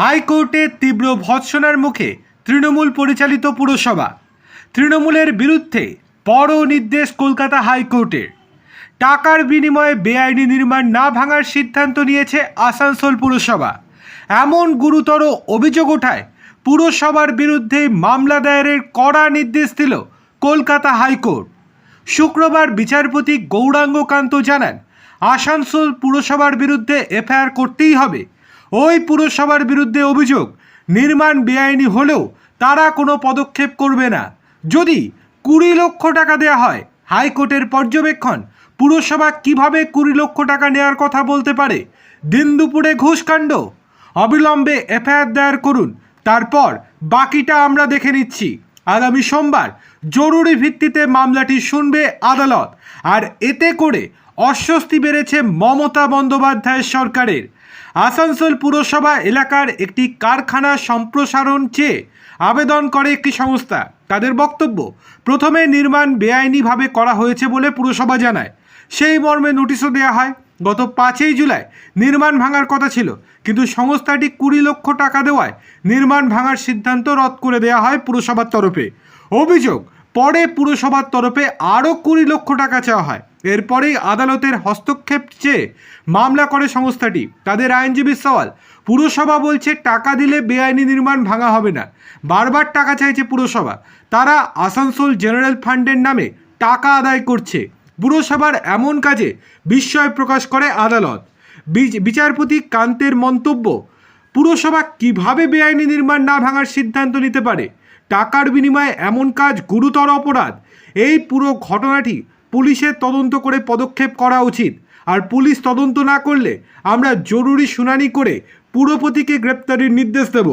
হাইকোর্টে তীব্র ভৎসনার মুখে তৃণমূল পরিচালিত পুরসভা। তৃণমূলের বিরুদ্ধে বড় নির্দেশ কলকাতা হাইকোর্টের। টাকার বিনিময়ে বেআইনি নির্মাণ না ভাঙার সিদ্ধান্ত নিয়েছে আসানসোল পুরসভা। এমন গুরুতর অভিযোগ ওঠায় পুরসভার বিরুদ্ধে মামলা দায়েরের কড়া নির্দেশ দিল কলকাতা হাইকোর্ট। শুক্রবার বিচারপতি গৌরাঙ্গকান্ত জানান, আসানসোল পুরসভার বিরুদ্ধে এফআইআর করতেই হবে ওই পুরসভার বিরুদ্ধে অভিযোগ। নির্মাণ বেআইনি হলেও তারা কোনো পদক্ষেপ করবে না। যদি কুড়ি লক্ষ টাকা দেওয়া হয়, হাইকোর্টের পর্যবেক্ষণ, পুরসভা কীভাবে কুড়ি লক্ষ টাকা নেওয়ার কথা বলতে পারে? দিন দুপুরে ঘুষকাণ্ড। অবিলম্বে এফআইআর দায়ের করুন। তারপর বাকিটা আমরা দেখে নিচ্ছি। আগামী সোমবার জরুরি ভিত্তিতে মামলাটি শুনবে আদালত। আর এতে করে অস্বস্তি বেড়েছে মমতা বন্দ্যোপাধ্যায়ের সরকারের। আসানসোল পুরসভা এলাকার একটি কারখানা সম্প্রসারণ চেয়ে আবেদন করে একটি সংস্থা। তাদের বক্তব্য, প্রথমে নির্মাণ বেআইনিভাবে করা হয়েছে বলে পুরসভা জানায়। সেই মর্মে নোটিশও দেওয়া হয়। গত পাঁচই জুলাই নির্মাণ ভাঙার কথা ছিল, কিন্তু সংস্থাটি কুড়ি লক্ষ টাকা দেওয়ায় নির্মাণ ভাঙার সিদ্ধান্ত রদ করে দেওয়া হয় পুরসভার তরফে। অভিযোগ, পরে পুরসভার তরফে আরও কুড়ি লক্ষ টাকা চাওয়া হয়। এরপরেই আদালতের হস্তক্ষেপ চেয়ে মামলা করে সংস্থাটি। তাদের আইনজীবীর সওয়াল, পুরসভা বলছে টাকা দিলে বেআইনি নির্মাণ ভাঙা হবে না। বারবার টাকা চাইছে পুরসভা। তারা আসানসোল জেনারেল ফান্ডের নামে টাকা আদায় করছে। পুরসভার এমন কাজে বিস্ময় প্রকাশ করে আদালত। বিচারপতি কান্তের মন্তব্য, পুরসভা কীভাবে বেআইনি নির্মাণ না ভাঙার সিদ্ধান্ত নিতে পারে? টাকার বিনিময়ে এমন কাজ গুরুতর অপরাধ। এই পুরো ঘটনাটি পুলিশের তদন্ত করে পদক্ষেপ করা উচিত। আর পুলিশ তদন্ত না করলে আমরা জরুরি শুনানি করে পুরপতিকে গ্রেপ্তারির নির্দেশ দেব।